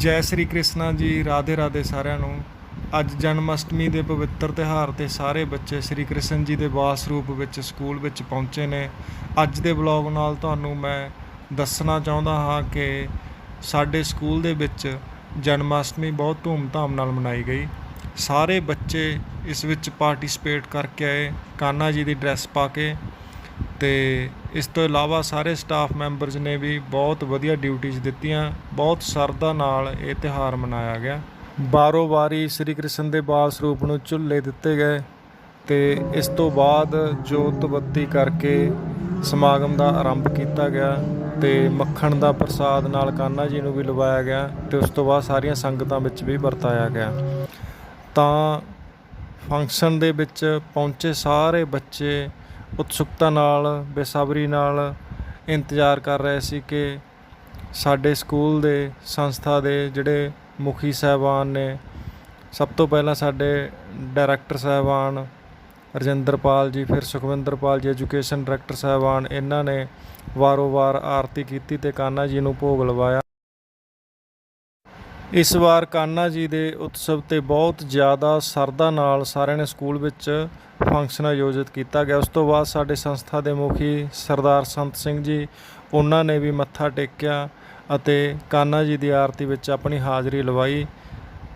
ਜੈ ਸ੍ਰੀ ਕ੍ਰਿਸ਼ਨਾ ਜੀ, ਰਾਧੇ ਰਾਧੇ ਸਾਰਿਆਂ ਨੂੰ। ਅੱਜ ਜਨਮ ਅਸ਼ਟਮੀ ਦੇ ਪਵਿੱਤਰ ਤਿਉਹਾਰ ਤੇ ਸਾਰੇ ਬੱਚੇ ਸ੍ਰੀ ਕ੍ਰਿਸ਼ਨ ਜੀ ਦੇ ਵਾਸ ਰੂਪ ਵਿੱਚ ਸਕੂਲ ਵਿੱਚ ਪਹੁੰਚੇ ਨੇ। ਅੱਜ ਦੇ ਵਲੌਗ ਨਾਲ ਤੁਹਾਨੂੰ ਮੈਂ ਦੱਸਣਾ ਚਾਹੁੰਦਾ ਹਾਂ ਕਿ ਸਾਡੇ ਸਕੂਲ ਦੇ ਵਿੱਚ ਜਨਮ ਅਸ਼ਟਮੀ ਬਹੁਤ ਧੂਮਧਾਮ ਨਾਲ ਮਨਾਈ ਗਈ। ਸਾਰੇ ਬੱਚੇ ਇਸ ਵਿੱਚ ਪਾਰਟਿਸਿਪੇਟ ਕਰਕੇ ਆਏ, ਕਾਨਾ ਜੀ ਦੀ ਡਰੈਸ ਪਾ ਕੇ ਤੇ ਇਸ ਤੋਂ ਇਲਾਵਾ ਸਾਰੇ ਸਟਾਫ ਮੈਂਬਰਸ ਨੇ ਵੀ ਬਹੁਤ ਵਧੀਆ ਡਿਊਟੀਆਂ ਦਿੱਤੀਆਂ, ਬਹੁਤ ਸਰਦਾ ਨਾਲ ਇਹ ਤਿਉਹਾਰ ਮਨਾਇਆ ਗਿਆ। ਬਾਰੋ ਬਾਰੀ ਸ੍ਰੀ ਕ੍ਰਿਸ਼ਨ ਦੇ ਬਾਲ ਸਰੂਪ ਨੂੰ ਝੁੱਲੇ ਦਿੱਤੇ ਗਏ ਤੇ ਇਸ ਤੋਂ ਬਾਅਦ ਜੋਤ ਬੱਤੀ ਕਰਕੇ ਸਮਾਗਮ ਦਾ ਆਰੰਭ ਕੀਤਾ ਗਿਆ ਤੇ ਮੱਖਣ ਦਾ ਪ੍ਰਸਾਦ ਨਾਲ ਕਾन्हा ਜੀ ਨੂੰ ਵੀ ਲਵਾਇਆ ਗਿਆ ਤੇ ਉਸ ਤੋਂ ਬਾਅਦ ਸਾਰੀਆਂ ਸੰਗਤਾਂ ਵਿੱਚ ਵੀ ਵਰਤਾਇਆ ਗਿਆ। ਤਾਂ ਫੰਕਸ਼ਨ ਦੇ ਵਿੱਚ ਪਹੁੰਚੇ ਸਾਰੇ ਬੱਚੇ ਉਤਸੁਕਤਾ ਨਾਲ, ਬੇਸਬਰੀ ਨਾਲ ਇੰਤਜ਼ਾਰ ਕਰ ਰਹੇ ਸੀ ਕਿ ਸਾਡੇ ਸਕੂਲ ਦੇ ਸੰਸਥਾ ਦੇ ਜਿਹੜੇ ਮੁਖੀ ਸਾਹਿਬਾਨ ਨੇ, ਸਭ ਤੋਂ ਪਹਿਲਾਂ ਸਾਡੇ ਡਾਇਰੈਕਟਰ ਸਾਹਿਬਾਨ ਰਜਿੰਦਰਪਾਲ ਜੀ, ਫਿਰ ਸੁਖਵਿੰਦਰਪਾਲ ਜੀ, ਐਜੂਕੇਸ਼ਨ ਡਾਇਰੈਕਟਰ ਸਾਹਿਬਾਨ, ਇਹਨਾਂ ਨੇ ਵਾਰੋ-ਵਾਰ ਆਰਤੀ ਕੀਤੀ ਤੇ ਕਾਨਾ ਜੀ ਨੂੰ ਭੋਗ ਲਵਾਇਆ। ਇਸ ਵਾਰ ਕਾਨਾ ਜੀ ਦੇ ਉਤਸਵ ਤੇ ਬਹੁਤ ਜ਼ਿਆਦਾ ਸਰਦਾ ਨਾਲ ਸਾਰਿਆਂ ਨੇ ਸਕੂਲ ਵਿੱਚ ਫੰਕਸ਼ਨ ਆਯੋਜਿਤ ਕੀਤਾ ਗਿਆ। ਉਸ ਤੋਂ ਬਾਅਦ ਸਾਡੇ ਸੰਸਥਾ ਦੇ ਮੁਖੀ ਸਰਦਾਰ ਸੰਤ ਸਿੰਘ ਜੀ, ਉਹਨਾਂ ਨੇ ਵੀ ਮੱਥਾ ਟੇਕਿਆ ਅਤੇ ਕਾਨਾ ਜੀ ਦੀ ਆਰਤੀ ਵਿੱਚ ਆਪਣੀ ਹਾਜ਼ਰੀ ਲਵਾਈ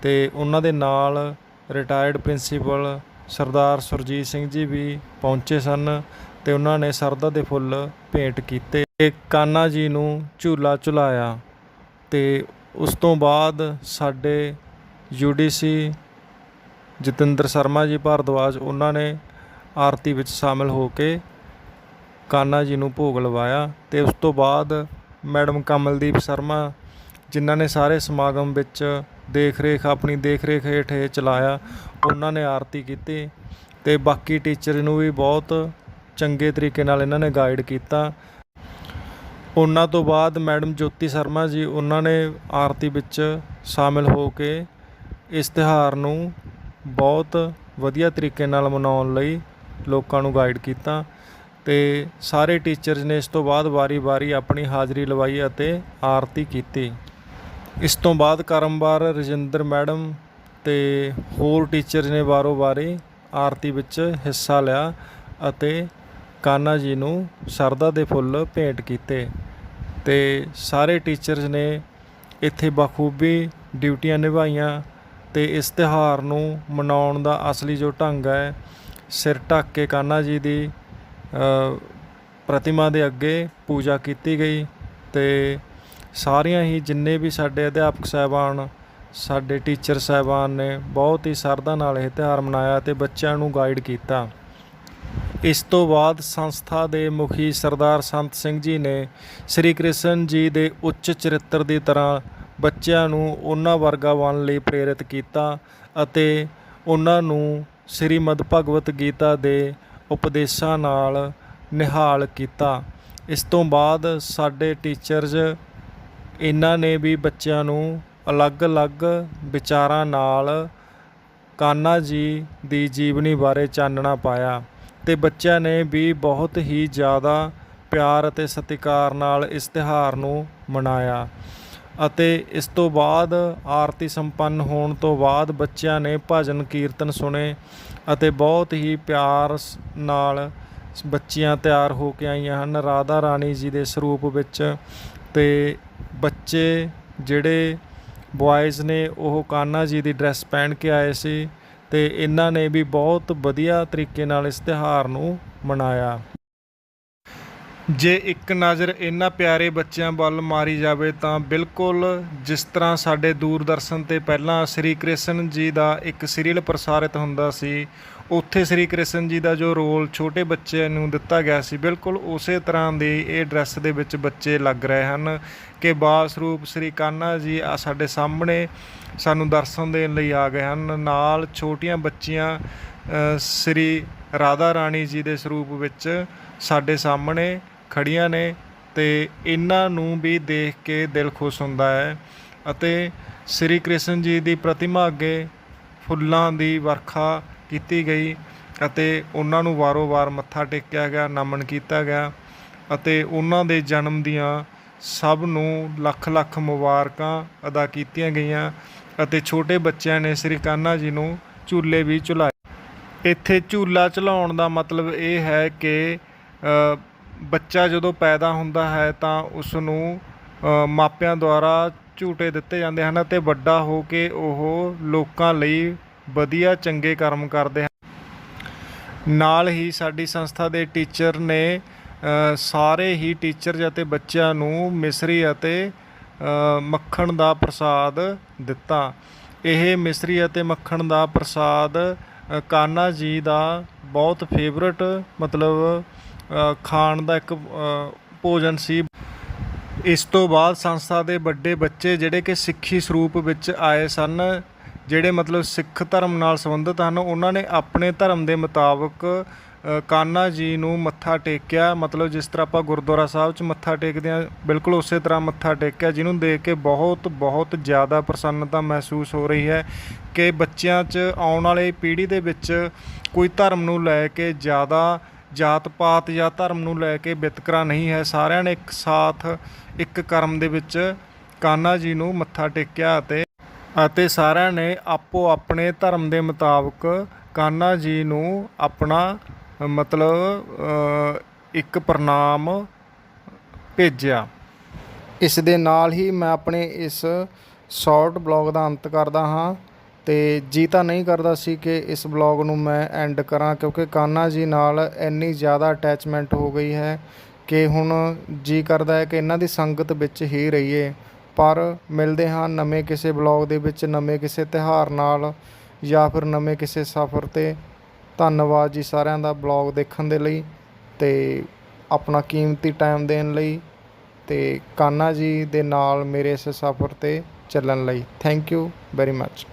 ਤੇ ਉਹਨਾਂ ਦੇ ਨਾਲ ਰਿਟਾਇਰਡ ਪ੍ਰਿੰਸੀਪਲ ਸਰਦਾਰ ਸੁਰਜੀਤ ਸਿੰਘ ਜੀ ਵੀ ਪਹੁੰਚੇ ਸਨ ਤੇ ਉਹਨਾਂ ਨੇ ਸਰਦਾ ਦੇ ਫੁੱਲ ਭੇਂਟ ਕੀਤੇ। ਤੇ ਕਾਨਾ ਜੀ ਨੂੰ ਝੂਲਾ ਝੁਲਾਇਆ ਤੇ ਉਸ ਤੋਂ ਬਾਅਦ ਸਾਡੇ ਯੂਡੀਸੀ ਜਤਿੰਦਰ ਸ਼ਰਮਾ ਜੀ ਭਾਰਦਵਾਜ, ਉਹਨਾਂ ਨੇ ਆਰਤੀ ਵਿੱਚ ਸ਼ਾਮਿਲ ਹੋ ਕੇ ਕਾਨਾ ਜੀ ਨੂੰ ਭੋਗ ਲਵਾਇਆ ਤੇ ਉਸ ਤੋਂ ਬਾਅਦ ਮੈਡਮ ਕਮਲਦੀਪ ਸ਼ਰਮਾ, ਜਿਨ੍ਹਾਂ ਨੇ ਸਾਰੇ ਸਮਾਗਮ ਵਿੱਚ ਦੇਖ ਰੇਖ ਆਪਣੀ ਦੇਖ ਰੇਖ ਹੇਠ ਚਲਾਇਆ, ਉਹਨਾਂ ਨੇ ਆਰਤੀ ਕੀਤੀ ਤੇ ਬਾਕੀ ਟੀਚਰ ਨੂੰ ਵੀ ਬਹੁਤ ਚੰਗੇ ਤਰੀਕੇ ਨਾਲ ਇਹਨਾਂ ਨੇ ਗਾਈਡ ਕੀਤਾ। ਉਹਨਾਂ ਤੋਂ ਬਾਅਦ ਮੈਡਮ ਜੋਤੀ ਸ਼ਰਮਾ ਜੀ, ਉਹਨਾਂ ਨੇ ਆਰਤੀ ਵਿੱਚ ਸ਼ਾਮਿਲ ਹੋ ਕੇ ਇਸ ਤਿਉਹਾਰ ਨੂੰ ਬਹੁਤ ਵਧੀਆ ਤਰੀਕੇ ਨਾਲ ਮਨਾਉਣ ਲਈ ਲੋਕਾਂ ਨੂੰ ਗਾਈਡ ਕੀਤਾ ਤੇ ਸਾਰੇ ਟੀਚਰਸ ਨੇ ਇਸ ਤੋਂ ਬਾਅਦ ਵਾਰੀ-ਵਾਰੀ ਆਪਣੀ ਹਾਜ਼ਰੀ ਲਵਾਈ ਅਤੇ ਆਰਤੀ ਕੀਤੀ। ਇਸ ਤੋਂ ਬਾਅਦ ਕਰਮਵਾਰ ਰਜਿੰਦਰ ਮੈਡਮ ਤੇ ਹੋਰ ਟੀਚਰਸ ਨੇ ਵਾਰੋ-ਵਾਰੀ ਆਰਤੀ ਵਿੱਚ ਹਿੱਸਾ ਲਿਆ ਅਤੇ ਕਾਨਾ ਜੀ ਨੂੰ ਸਰਦਾ ਦੇ ਫੁੱਲ ਭੇਂਟ ਕੀਤੇ। ਤੇ ਸਾਰੇ ਟੀਚਰਸ ਨੇ ਇੱਥੇ ਬਖੂਬੀ ਡਿਊਟੀਆਂ ਨਿਭਾਈਆਂ ਤੇ ਇਸ ਤਿਉਹਾਰ ਨੂੰ ਮਨਾਉਣ ਦਾ ਅਸਲੀ ਜੋ ਢੰਗ ਹੈ, ਸਿਰ ਢੱਕ ਕੇ ਕਾਨਾ ਜੀ ਦੀ ਪ੍ਰਤਿਮਾ ਦੇ ਅੱਗੇ ਪੂਜਾ ਕੀਤੀ ਗਈ ਤੇ ਸਾਰੀਆਂ ਹੀ ਜਿੰਨੇ ਵੀ ਸਾਡੇ ਅਧਿਆਪਕ ਸਾਹਿਬਾਨ, ਸਾਡੇ ਟੀਚਰ ਸਾਹਿਬਾਨ ਨੇ ਬਹੁਤ ਹੀ ਸਰਦਾ ਨਾਲ ਇਹ ਤਿਉਹਾਰ ਮਨਾਇਆ ਤੇ ਬੱਚਿਆਂ ਨੂੰ ਗਾਈਡ ਕੀਤਾ। ਇਸ ਤੋਂ ਬਾਅਦ ਸੰਸਥਾ ਦੇ ਮੁਖੀ ਸਰਦਾਰ ਸੰਤ ਸਿੰਘ ਜੀ ਨੇ ਸ੍ਰੀ ਕ੍ਰਿਸ਼ਨ ਜੀ ਦੇ ਉੱਚ ਚਰਿੱਤਰ ਦੀ ਤਰ੍ਹਾਂ ਬੱਚਿਆਂ ਨੂੰ ਉਹਨਾਂ ਵਰਗਾ ਬਣਨ ਲਈ ਪ੍ਰੇਰਿਤ ਕੀਤਾ ਅਤੇ ਉਹਨਾਂ ਨੂੰ ਸ੍ਰੀਮਦ ਭਗਵਤ ਗੀਤਾ ਦੇ ਉਪਦੇਸ਼ਾਂ ਨਾਲ ਨਿਹਾਲ ਕੀਤਾ। ਇਸ ਤੋਂ ਬਾਅਦ ਸਾਡੇ ਟੀਚਰਜ਼ ਇਹਨਾਂ ਨੇ ਵੀ ਬੱਚਿਆਂ ਨੂੰ ਅਲੱਗ-ਅਲੱਗ ਵਿਚਾਰਾਂ ਨਾਲ ਕਾਨਾ ਜੀ ਦੀ ਜੀਵਨੀ ਬਾਰੇ ਚਾਨਣਾ ਪਾਇਆ। ਤੇ ਬੱਚਿਆਂ ਨੇ ਵੀ ਬਹੁਤ ਹੀ ਜ਼ਿਆਦਾ ਪਿਆਰ ਅਤੇ ਸਤਿਕਾਰ ਨਾਲ ਇਸ ਤਿਉਹਾਰ ਨੂੰ ਮਨਾਇਆ। ਅਤੇ ਇਸ ਤੋਂ ਬਾਅਦ ਆਰਤੀ ਸੰਪੰਨ ਹੋਣ ਤੋਂ ਬਾਅਦ ਬੱਚਿਆਂ ਨੇ ਭਜਨ ਕੀਰਤਨ ਸੁਣੇ ਅਤੇ ਬਹੁਤ ਹੀ ਪਿਆਰ ਸ- ਨਾਲ ਬੱਚੀਆਂ ਤਿਆਰ ਹੋ ਕੇ ਆਈਆਂ ਹਨ। ਰਾਧਾ ਰਾਣੀ ਜੀ ਦੇ ਸਰੂਪ ਵਿੱਚ ਤੇ ਬੱਚੇ ਜਿਹੜੇ ਬੁਆਇਜ਼ ਨੇ, ਉਹ ਕਾਨਾ ਜੀ ਦੀ ਡਰੈਸ ਪਹਿਨ ਕੇ ਆਏ ਸੀ ਤੇ ਇਹਨਾਂ ਨੇ ਵੀ ਬਹੁਤ ਵਧੀਆ ਤਰੀਕੇ ਨਾਲ ਇਸ ਤਿਉਹਾਰ ਨੂੰ ਮਨਾਇਆ। ਜੇ ਇੱਕ ਨਜ਼ਰ ਇਹਨਾਂ ਪਿਆਰੇ ਬੱਚਿਆਂ ਵੱਲ ਮਾਰੀ ਜਾਵੇ ਤਾਂ ਬਿਲਕੁਲ ਜਿਸ ਤਰ੍ਹਾਂ ਸਾਡੇ ਦੂਰਦਰਸ਼ਨ ਤੇ ਪਹਿਲਾਂ ਸ੍ਰੀ ਕ੍ਰਿਸ਼ਨ ਜੀ ਦਾ ਇੱਕ ਸੀਰੀਅਲ ਪ੍ਰਸਾਰਿਤ ਹੁੰਦਾ ਸੀ ਉੱਥੇ ਸ੍ਰੀ ਕ੍ਰਿਸ਼ਨ ਜੀ ਦਾ ਜੋ ਰੋਲ ਛੋਟੇ ਬੱਚਿਆਂ ਨੂੰ ਦਿੱਤਾ ਗਿਆ ਸੀ, ਬਿਲਕੁਲ ਉਸੇ ਤਰ੍ਹਾਂ ਦੀ ਇਹ ਡਰੈਸ ਦੇ ਵਿੱਚ ਬੱਚੇ ਲੱਗ ਰਹੇ ਹਨ ਕਿ ਬਾਲ ਸਰੂਪ ਸ੍ਰੀ ਕਾਨਾ ਜੀ ਆ ਸਾਡੇ ਸਾਹਮਣੇ ਸਾਨੂੰ ਦਰਸ਼ਨ ਦੇਣ ਲਈ ਆ ਗਏ ਹਨ। ਨਾਲ ਛੋਟੀਆਂ ਬੱਚੀਆਂ ਸ੍ਰੀ ਰਾਧਾ ਰਾਣੀ ਜੀ ਦੇ ਸਰੂਪ ਵਿੱਚ ਸਾਡੇ ਸਾਹਮਣੇ ਖੜੀਆਂ ਨੇ ਤੇ ਇਹਨਾਂ ਨੂੰ ਵੀ ਦੇਖ ਕੇ ਦਿਲ ਖੁਸ਼ ਹੁੰਦਾ ਹੈ ਅਤੇ ਸ੍ਰੀ ਕ੍ਰਿਸ਼ਨ ਜੀ ਦੀ ਪ੍ਰਤਿਮਾ ਅੱਗੇ ਫੁੱਲਾਂ ਦੀ ਵਰਖਾ ਕੀਤੀ ਗਈ ਅਤੇ ਉਹਨਾਂ ਨੂੰ ਵਾਰੋ-ਵਾਰ ਮੱਥਾ ਟੇਕਿਆ ਗਿਆ, ਨਮਨ ਕੀਤਾ ਗਿਆ ਅਤੇ ਉਹਨਾਂ ਦੇ ਜਨਮ ਦੀਆਂ ਸਭ ਨੂੰ ਲੱਖ ਲੱਖ ਮੁਬਾਰਕਾਂ ਅਦਾ ਕੀਤੀਆਂ ਗਈਆਂ ਅਤੇ ਛੋਟੇ ਬੱਚਿਆਂ ਨੇ ਸ੍ਰੀ ਕਾਨਾ ਜੀ ਨੂੰ ਝੂਲੇ ਵੀ ਝੁਲਾਏ। ਇੱਥੇ ਝੂਲਾ ਝਲਾਉਣ ਦਾ ਮਤਲਬ ਇਹ ਹੈ ਕਿ ਬੱਚਾ ਜਦੋਂ ਪੈਦਾ ਹੁੰਦਾ ਹੈ ਤਾਂ ਉਸ ਨੂੰ ਮਾਪਿਆਂ ਦੁਆਰਾ ਝੂਟੇ ਦਿੱਤੇ ਜਾਂਦੇ ਹਨ ਅਤੇ ਵੱਡਾ ਹੋ ਕੇ ਉਹ ਲੋਕਾਂ ਲਈ ਵਧੀਆ ਚੰਗੇ ਕਰਮ ਕਰਦੇ ਹਨ। ਨਾਲ ਹੀ ਸਾਡੀ ਸੰਸਥਾ ਦੇ ਟੀਚਰ ਨੇ ਸਾਰੇ ਹੀ ਟੀਚਰਜ਼ ਅਤੇ ਬੱਚਿਆਂ ਨੂੰ ਮਿਸਰੀ ਅਤੇ ਮੱਖਣ ਦਾ ਪ੍ਰਸਾਦ ਦਿੱਤਾ। ਇਹ ਮਿਸਰੀ ਅਤੇ ਮੱਖਣ ਦਾ ਪ੍ਰਸਾਦ ਕਾਨਾ ਜੀ ਦਾ ਬਹੁਤ ਫੇਵਰਟ ਮਤਲਬ ਖਾਣ ਦਾ ਇੱਕ ਭੋਜਨ ਸੀ। ਇਸ ਤੋਂ ਬਾਅਦ ਸੰਸਥਾ ਦੇ ਵੱਡੇ ਬੱਚੇ ਜਿਹੜੇ ਕਿ ਸਿੱਖੀ ਸਰੂਪ ਵਿੱਚ ਆਏ ਸਨ ਜਿਹੜੇ ਮਤਲਬ ਸਿੱਖ ਧਰਮ ਨਾਲ ਸੰਬੰਧਿਤ ਹਨ, ਉਹਨਾਂ ਨੇ ਆਪਣੇ ਧਰਮ ਦੇ ਮੁਤਾਬਕ ਕਾਨਾ ਜੀ ਨੂੰ ਮੱਥਾ ਟੇਕਿਆ। ਮਤਲਬ ਜਿਸ ਤਰ੍ਹਾਂ ਆਪਾਂ ਗੁਰਦੁਆਰਾ ਸਾਹਿਬ 'ਚ ਮੱਥਾ ਟੇਕਦੇ ਆ ਬਿਲਕੁਲ ਉਸੇ ਤਰ੍ਹਾਂ ਮੱਥਾ ਟੇਕਿਆ, ਜਿਹਨੂੰ ਦੇਖ ਕੇ ਬਹੁਤ ਬਹੁਤ ਜ਼ਿਆਦਾ ਪ੍ਰਸੰਨਤਾ ਮਹਿਸੂਸ ਹੋ ਰਹੀ ਹੈ ਕਿ ਬੱਚਿਆਂ 'ਚ ਆਉਣ ਵਾਲੇ ਪੀੜ੍ਹੀ ਦੇ ਵਿੱਚ ਕੋਈ ਧਰਮ ਨੂੰ ਲੈ ਕੇ ਜ਼ਿਆਦਾ ਜਾਤ ਪਾਤ ਜਾਂ ਧਰਮ ਨੂੰ ਲੈ ਕੇ ਵਿਤਕਰਾ ਨਹੀਂ ਹੈ। ਸਾਰਿਆਂ ਨੇ ਇੱਕ ਸਾਥ, ਇੱਕ ਕਰਮ ਦੇ ਵਿੱਚ ਕਾਨਾ ਜੀ ਨੂੰ ਮੱਥਾ ਟੇਕਿਆ ਅਤੇ ਅਤੇ ਸਾਰਿਆਂ ਨੇ ਆਪੋ ਆਪਣੇ ਧਰਮ ਦੇ ਮੁਤਾਬਕ ਕਾਨਾ ਜੀ ਨੂੰ ਆਪਣਾ ਮਤਲਬ ਇੱਕ ਪ੍ਰਣਾਮ ਭੇਜਿਆ। ਇਸ ਦੇ ਨਾਲ ਹੀ ਮੈਂ ਆਪਣੇ ਇਸ ਸ਼ਾਰਟ ਬਲੌਗ ਦਾ ਅੰਤ ਕਰਦਾ ਹਾਂ ਤੇ ਜੀ ਤਾਂ ਨਹੀਂ ਕਰਦਾ ਸੀ ਕਿ ਇਸ ਬਲੌਗ ਨੂੰ ਮੈਂ ਐਂਡ ਕਰਾਂ ਕਿਉਂਕਿ ਕਾਨਾ ਜੀ ਨਾਲ ਇੰਨੀ ਜ਼ਿਆਦਾ ਅਟੈਚਮੈਂਟ ਹੋ ਗਈ ਹੈ ਕਿ ਹੁਣ ਜੀ ਕਰਦਾ ਹੈ ਕਿ ਇਹਨਾਂ ਦੀ ਸੰਗਤ ਵਿੱਚ ਹੀ ਰਹੀਏ। ਪਰ ਮਿਲਦੇ ਹਾਂ ਨਵੇਂ ਕਿਸੇ ਬਲੌਗ ਦੇ ਵਿੱਚ, ਨਵੇਂ ਕਿਸੇ ਤਿਉਹਾਰ ਨਾਲ ਜਾਂ ਫਿਰ ਨਵੇਂ ਕਿਸੇ ਸਫ਼ਰ ਤੇ। ਧੰਨਵਾਦ ਜੀ ਸਾਰਿਆਂ ਦਾ ਬਲੌਗ ਦੇਖਣ ਦੇ ਲਈ ਤੇ ਆਪਣਾ ਕੀਮਤੀ ਟਾਈਮ ਦੇਣ ਲਈ ਤੇ ਕਾਨਾ ਜੀ ਦੇ ਨਾਲ ਮੇਰੇ ਇਸ ਸਫ਼ਰ ਤੇ ਚੱਲਣ ਲਈ। Thank you very much